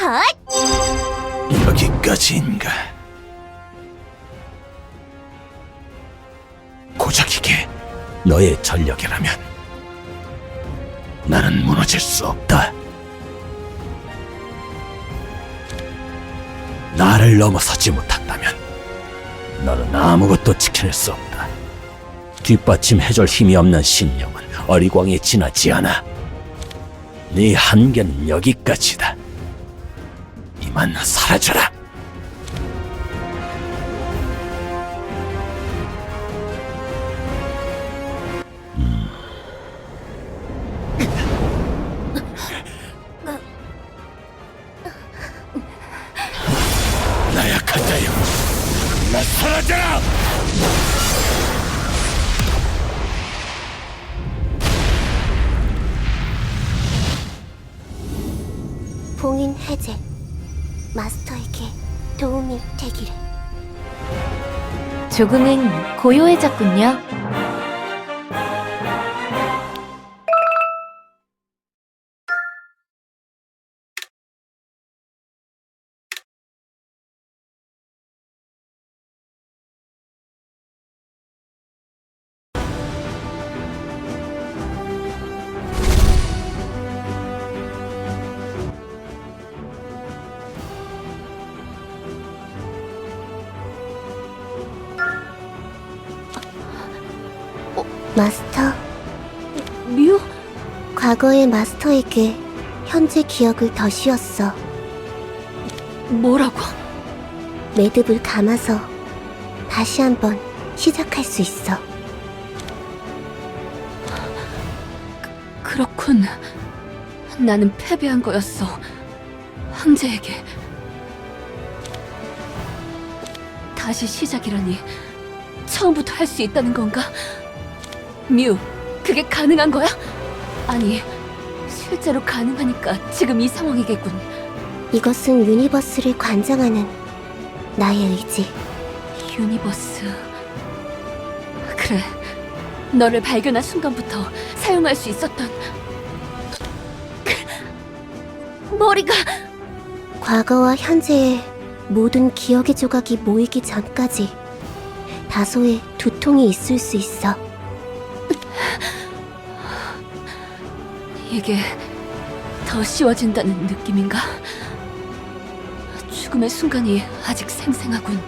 헛! 여기까지인가? 고작 이게 너의 전력이라면 나는 무너질 수 없다. 나를 넘어서지 못한다면 너는 아무것도 지켜낼 수 없다. 뒷받침 해줄 힘이 없는 신령은 어리광에 지나지 않아. 네 한계는 여기까지다. 이만 사라져라. 나약한 자여, 나 사라져라! 봉인 해제. 마스터에게 도움이 되기를. 조금은 고요해졌군요. 마스터, 뮤? 과거의 마스터에게 현재 기억을 더 씌웠어. 뭐라고? 매듭을 감아서 다시 한번 시작할 수 있어. 그렇군. 나는 패배한 거였어. 황제에게. 다시 시작이라니. 처음부터 할 수 있다는 건가? 뮤, 그게 가능한 거야? 아니, 실제로 가능하니까 지금 이 상황이겠군. 이것은 유니버스를 관장하는 나의 의지. 유니버스. 그래. 너를 발견한 순간부터 사용할 수 있었던 머리가 과거와 현재의 모든 기억의 조각이 모이기 전까지 다소의 두통이 있을 수 있어. 이게 더 쉬워진다는 느낌인가? 죽음의 순간이 아직 생생하군.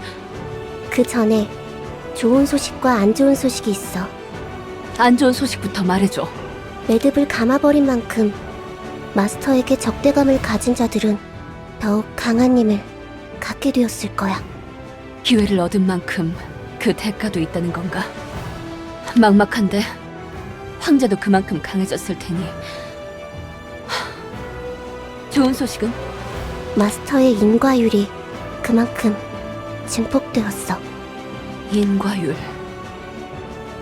그 전에 좋은 소식과 안 좋은 소식이 있어. 안 좋은 소식부터 말해줘. 매듭을 감아버린 만큼 마스터에게 적대감을 가진 자들은 더욱 강한 힘을 갖게 되었을 거야. 기회를 얻은 만큼 그 대가도 있다는 건가? 막막한데 황제도 그만큼 강해졌을 테니. 하, 좋은 소식은 마스터의 인과율이 그만큼 증폭되었어. 인과율.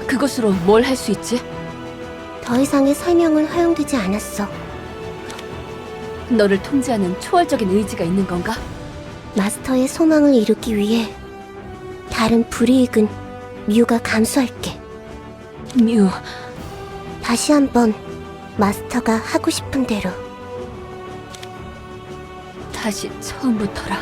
그것으로 뭘 할 수 있지? 더 이상의 설명은 허용되지 않았어. 너를 통제하는 초월적인 의지가 있는 건가? 마스터의 소망을 이루기 위해 다른 불이익은 뮤가 감수할게. 뮤, 다시 한번 마스터가 하고 싶은 대로 다시 처음부터라.